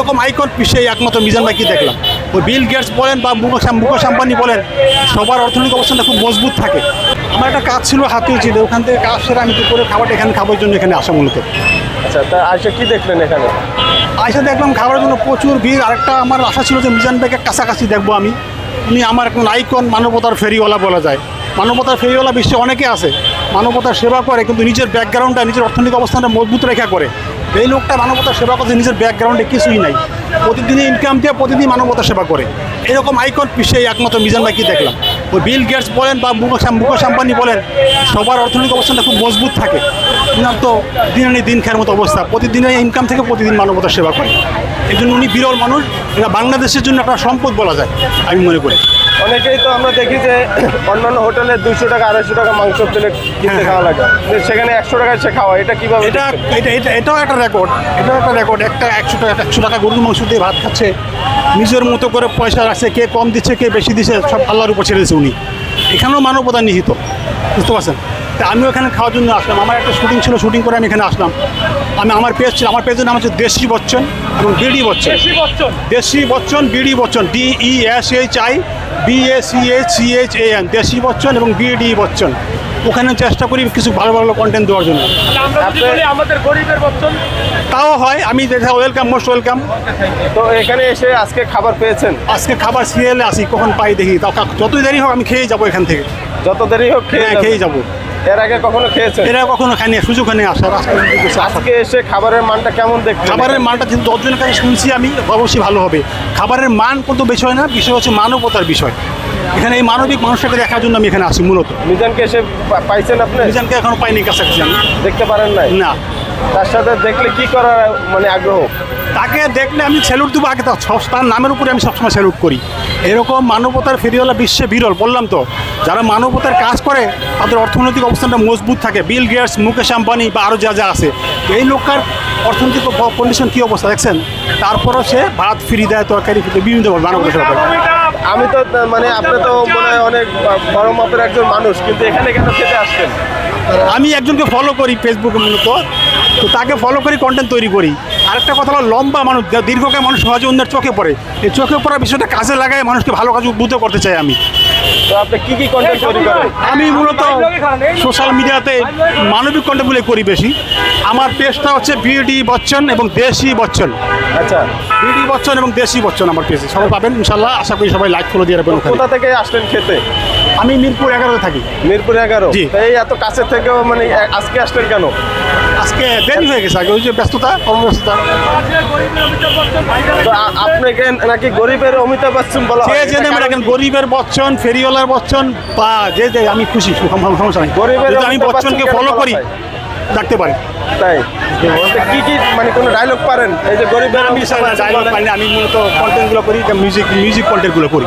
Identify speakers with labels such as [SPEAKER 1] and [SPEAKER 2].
[SPEAKER 1] এরকম আইকন পিছিয়ে একমাত্র মিজান ভাইকে দেখলাম। ওই বিল গেটস বলেন বা মুকেশ আম্বানি বলেন সবার অর্থনৈতিক অবস্থানটা খুব মজবুত থাকে। আমার একটা কাজ ছিল হাতিয়ে ছিল ওখান থেকে কাজ সেরে আমি দুপুরে খাবারটা এখানে খাবার জন্য এখানে আসা মূলত।
[SPEAKER 2] আচ্ছা তা আইসা কি দেখলেন এখানে?
[SPEAKER 1] আইসা দেখলাম খাবারের জন্য প্রচুর ভিড়। আরেকটা আমার আশা ছিল যে মিজান ভাইকে কাছাকাছি দেখব আমি। উনি আমার একজন আইকন মানবতার ফেরিওয়ালা বলা যায়। মানবতার ফেরিওয়ালা বিশ্বে অনেকে আছে। মানবতার সেবা করে, কিন্তু নিজের ব্যাকগ্রাউন্ডটা নিজের অর্থনৈতিক অবস্থানটা মজবুত রেখা করে। এই লোকটা মানবতার সেবা করতে নিজের ব্যাকগ্রাউন্ডে কিছুই নাই। প্রতিদিনই ইনকাম দিয়ে প্রতিদিন মানবতার সেবা করে। এরকম আইকন পিছিয়ে একমাত্র মিজান ভাইকে দেখলাম। ওই বিল গেটস বলেন বা মুকেশ মুকেশ আম্বানি বলেন, সবার অর্থনৈতিক অবস্থানটা খুব মজবুত থাকে। তো দিন আনি দিন খাওয়ার মতো অবস্থা। প্রতিদিনের ইনকাম থেকে প্রতিদিন মানবতার সেবা করে। এই জন্য উনি বিরল মানুষ। এটা বাংলাদেশের জন্য একটা সম্পদ বলা যায় আমি মনে করি।
[SPEAKER 2] অনেকেই তো আমরা দেখি যে অন্যান্য হোটেলে দুশো টাকা আড়াইশো টাকা মাংস প্লেট কিনতে
[SPEAKER 1] হ্যাঁ,
[SPEAKER 2] খাওয়া লাগে। কিন্তু সেখানে একশো টাকায় সে খাওয়া এটা কীভাবে
[SPEAKER 1] এটা এটা এটা এটাও একটা রেকর্ড এটাও একটা রেকর্ড একটা একশো টাকা একশো টাকা গরুর মাংস দিয়ে ভাত খাচ্ছে নিজের মতো করে পয়সা রাখছে কে কম দিচ্ছে কে বেশি দিচ্ছে সব আল্লাহর উপর ছেড়েছে উনি। এখানেও মানবতা নিহিত বুঝতে পারছেন? তা আমিও এখানে খাওয়ার জন্য আসলাম। আমার একটা শুটিং ছিল শুটিং করে আমি এখানে আসলাম। আমি আমার পেজ ছিল আমার পেজের নাম হচ্ছে দেশি বচ্চন এবং বিডি বচ্চন। দেশি Bachchan. BD Bachchan D E S H I B A C H C H A N দেশি বচ্চন এবং বিডি বচ্চন। ওখানে চেষ্টা করি কিছু ভালো ভালো কন্টেন্ট দেওয়ার জন্য।
[SPEAKER 3] আমরা যদি বলি আমাদের গরিবের বচ্চন।
[SPEAKER 1] তাও হয় আমি দেখা ওয়েলকাম মোস্ট ওয়েলকাম
[SPEAKER 2] তো এখানে এসে আজকে খাবার পেয়েছেন?
[SPEAKER 1] আজকে খাবার সিরিয়ালে আসি কখন পাই দেখি। তাও যতই দেরি হোক আমি খেয়ে যাব এখান থেকে।
[SPEAKER 2] যত দেরি হোক খেয়ে
[SPEAKER 1] হ্যাঁ খেয়ে যাব।
[SPEAKER 2] এর আগে কখনো খেয়েছেন?
[SPEAKER 1] এরা কখনো খায়নি সুযোগ হয়নি আসার।
[SPEAKER 2] আজকে এসে খাবারের মানটা কেমন দেখলেন?
[SPEAKER 1] খাবারের মানটা কিন্তু দশজনের কাছে শুনছি আমি অবশ্যই ভালো হবে। খাবারের মান কোনো বিষয় না বিষয় হচ্ছে মানবতার বিষয়। এখানে এই মানবিক মানুষটাকে দেখার জন্য আমি এখানে আসি মূলত।
[SPEAKER 2] মিজানকে এসে পাইছেন আপনি?
[SPEAKER 1] মিজানকে এখনও পাইনি কাছাকাছি আমি।
[SPEAKER 2] দেখতে পারেন
[SPEAKER 1] না।
[SPEAKER 2] তার সাথে দেখলে কি করার মানে আগ্রহ?
[SPEAKER 1] তাকে দেখলে আমি স্যালুট দেবো। আগে তার নামের উপরে আমি সবসময় স্যালুট করি। এরকম মানবতার ফেরিওয়ালা বিশ্বে বিরল বললাম তো। যারা মানবতার কাজ করে তাদের অর্থনৈতিক অবস্থানটা মজবুত থাকে। বিল গেটস মুকেশ আম্বানি বা আরও যা যা আছে। এই লোকটার অর্থনৈতিক কন্ডিশন কী অবস্থা দেখছেন? তারপরও সে ভাত ফ্রি দেয় তরকারি ফ্রি বিভিন্ন মানবতা সেবা
[SPEAKER 2] আমি তো মানে আপনি তো মনে হয় অনেক বড় মাপের একজন মানুষ কিন্তু এখানে কেন খেতে আসছেন?
[SPEAKER 1] আমি একজনকে ফলো করি ফেসবুকে মূলত তো তাকে ফলো করি কন্টেন্ট তৈরি করি। আরেকটা কথা হলো লম্বা মানুষ যা দীর্ঘকায় মানুষ সহজে অন্যের চোখে পড়ে এই চোখে পড়া বিষয়টা কাজে লাগায় মানুষকে ভালো কাজ উদ্বুদ্ধ করতে চাই আমি।
[SPEAKER 2] তো আপনি কি কি কন্টেন্ট তৈরি করেন?
[SPEAKER 1] আমি মূলত সোশ্যাল মিডিয়াতে মানবিক কন্টেন্টগুলো করি বেশি। আমার পেজটা হচ্ছে বিডি বচ্চন এবং দেশি বচ্চন
[SPEAKER 2] আচ্ছা।
[SPEAKER 1] বিডি বচ্চন এবং দেশি বচ্চন আমার পেজে সবাই পাবেন ইনশাল্লাহ আশা করি সবাই লাইক ফলো দিয়ে রাখবেন ওখানে।
[SPEAKER 2] কোথা থেকে আসলেন খেতে?
[SPEAKER 1] আমি মিরপুর এগারোতে থাকি।
[SPEAKER 2] মিরপুর এগারো? এই এত কাছের থেকেও মানে আজকে আসলেন কেন?
[SPEAKER 1] আজকে দেরি হয়ে গেছে আগে ওই যে ব্যস্ততা কর্মব্যস্ততা।
[SPEAKER 2] আপনাকে নাকি গরিবের অমিতাভ বচ্চন বলা
[SPEAKER 1] যে
[SPEAKER 2] হয়?
[SPEAKER 1] যে
[SPEAKER 2] এটা
[SPEAKER 1] নামে রাখেন গরিবের বচ্চন ফেরিওয়ালার বচ্চন বা যে যে আমি খুশি সমস্যা নেই।
[SPEAKER 2] গরিবের
[SPEAKER 1] আমি বচ্চনকে
[SPEAKER 2] বচ্চন
[SPEAKER 1] ফলো করি? ডাকতে পারি।
[SPEAKER 2] তাই? কি কি মানে কোনো ডায়লগ পারেন? এই যে গরিবের
[SPEAKER 1] আমি ডায়লগ। পাইনি আমি মূলত কন্টেন্টগুলো করি মিউজিক মিউজিক কন্টেন্টগুলো করি।